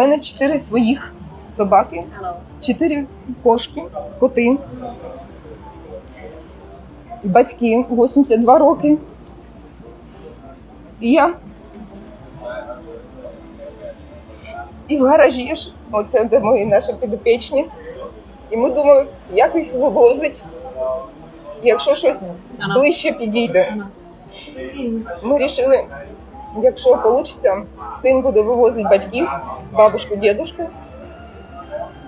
мене чотири своїх собаки, чотири кошки, коти. Батьки 82 роки. І я. І в гаражі ж, оце де мої наші підопічні. І ми думали, як їх вивозить, якщо щось ближче підійде. Ми вирішили, якщо вийде, син буде вивозити батьків, бабушку, дідушку.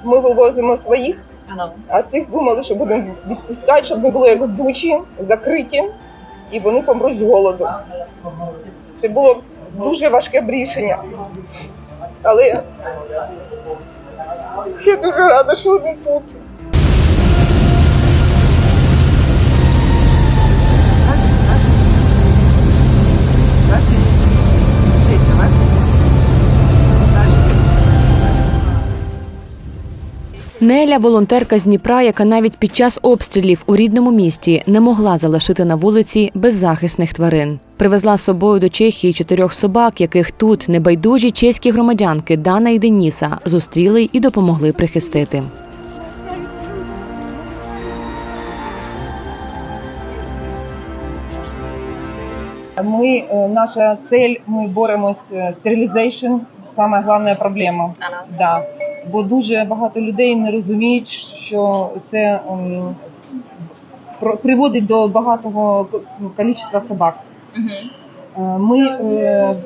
Ми вивозимо своїх, а цих думали, що будемо відпускати, щоб не було як в бучі, закриті, і вони помруть з голоду. Це було дуже важке рішення. Але я дуже рада, що вони тут. Неля волонтерка з Дніпра, яка навіть під час обстрілів у рідному місті не могла залишити на вулиці беззахисних тварин. Привезла з собою до Чехії чотирьох собак, яких тут небайдужі чеські громадянки Дана і Деніса зустріли і допомогли прихистити. Ми, е, наша цель, ми боремось е, стерилізейшн, саме головна проблема. Да. Бо дуже багато людей не розуміють, що це ем, приводить до багатого кількості собак. Е, Ми е,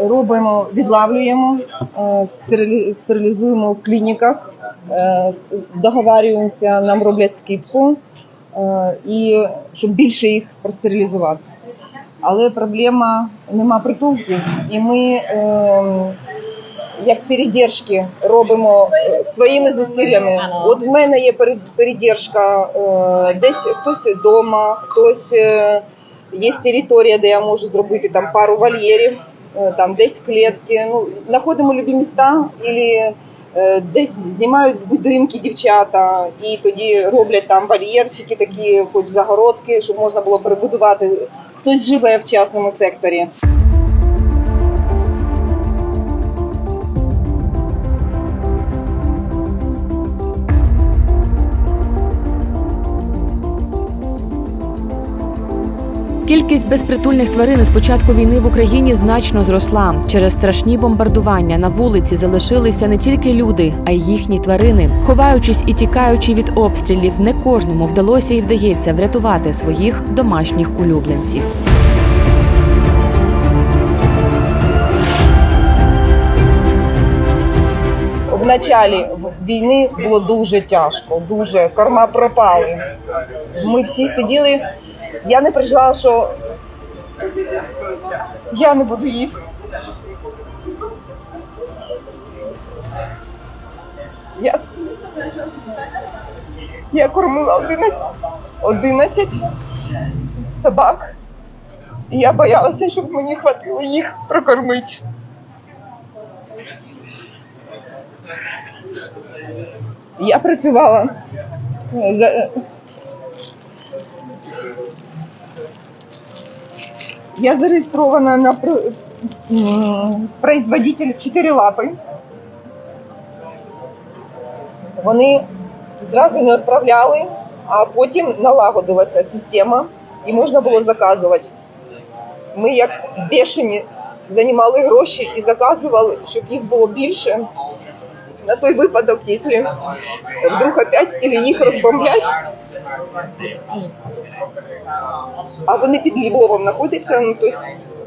робимо, відлавлюємо, е, стерилізуємо в клініках, договарюємося, нам роблять скидку, і щоб більше їх простерилізувати. Але проблема нема притулків, і ми е, як передержки робимо е, своїми зусиллями. От в мене є перед- передержка, е, десь хтось вдома, хтось е, є територія, де я можу зробити там пару вольєрів, там десь клітки. Ну, знаходимо любі міста, і десь знімають будинки дівчата, і тоді роблять там вольєрчики, такі, хоч загородки, щоб можна було перебудувати. Хтось живе в частному секторі. Кількість безпритульних тварин з початку війни в Україні значно зросла. Через страшні бомбардування на вулиці залишилися не тільки люди, а й їхні тварини. Ховаючись і тікаючи від обстрілів, не кожному вдалося і вдається врятувати своїх домашніх улюбленців. В началі війни було дуже тяжко, дуже корма пропали. Ми всі сиділи. Я не переживала, що я не буду їсти. Я, я кормила 11, 11 собак. І я боялася, щоб мені хватило їх прокормити. Я працювала Я зареєстрована на производитель 4 лапи. Вони зразу не відправляли, а потім налагодилася система і можна було заказувати. Ми як бешені займали гроші і заказували, щоб їх було більше на той випадок, якщо вдруг опять или їх розбомблять. А вони під Львовом знаходяться, ну, тобто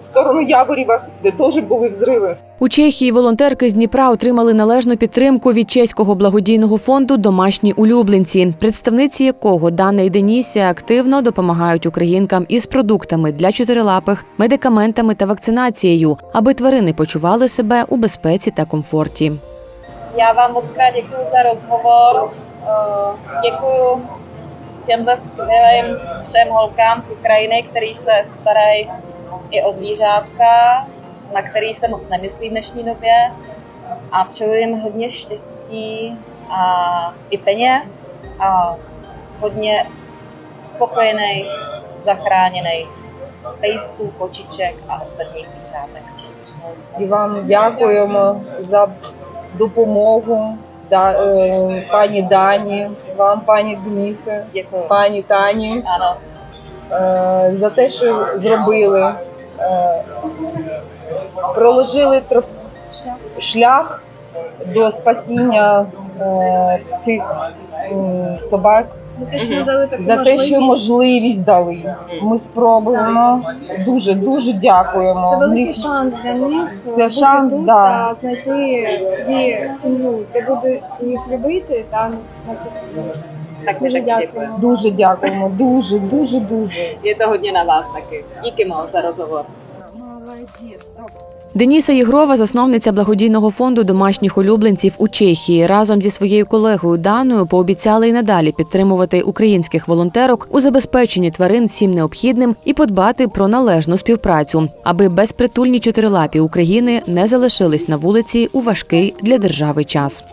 в сторону Яворєва, де теж були взриви. У Чехії волонтерки з Дніпра отримали належну підтримку від чеського благодійного фонду Домашні улюбленці, представниці якого Дана і Денісія активно допомагають українкам із продуктами для чотирилапих, медикаментами та вакцинацією, аби тварини почували себе у безпеці та комфорті. Já vám moc krát děkuji za rozhovor. Eh, děkuji těmhle skvělým třem holkám z Ukrajiny, který se starají i o zvířátka, na který se moc nemyslí v dnešní době. A přeju jim hodně štěstí a i peněz a hodně spokojených, zachráněných pejsků, kočiček a ostatních zvířátek. I vám děkujeme za допомогу да, е, пані Дані, вам, пані Денисе, пані Тані, е, за те, що зробили. Е, проложили троп... шлях до спасіння е, цих е, собак. За те, що дали таку За те, що можливість дали. Ми спробуємо. Дуже дуже дякуємо. Це великий шанс для них Це бути шанс, тут да. та знайти собі сім'ю, де буде їх любити та tak my дуже taky дякую. děkujeme. Дуже дякуємо. Дуже, дуже, дуже. Je to hodně na vás taky. Díky moc za rozhovor. Деніса Єгрова, засновниця благодійного фонду домашніх улюбленців у Чехії, разом зі своєю колегою Даною пообіцяли і надалі підтримувати українських волонтерок у забезпеченні тварин всім необхідним і подбати про належну співпрацю, аби безпритульні чотирилапі України не залишились на вулиці у важкий для держави час.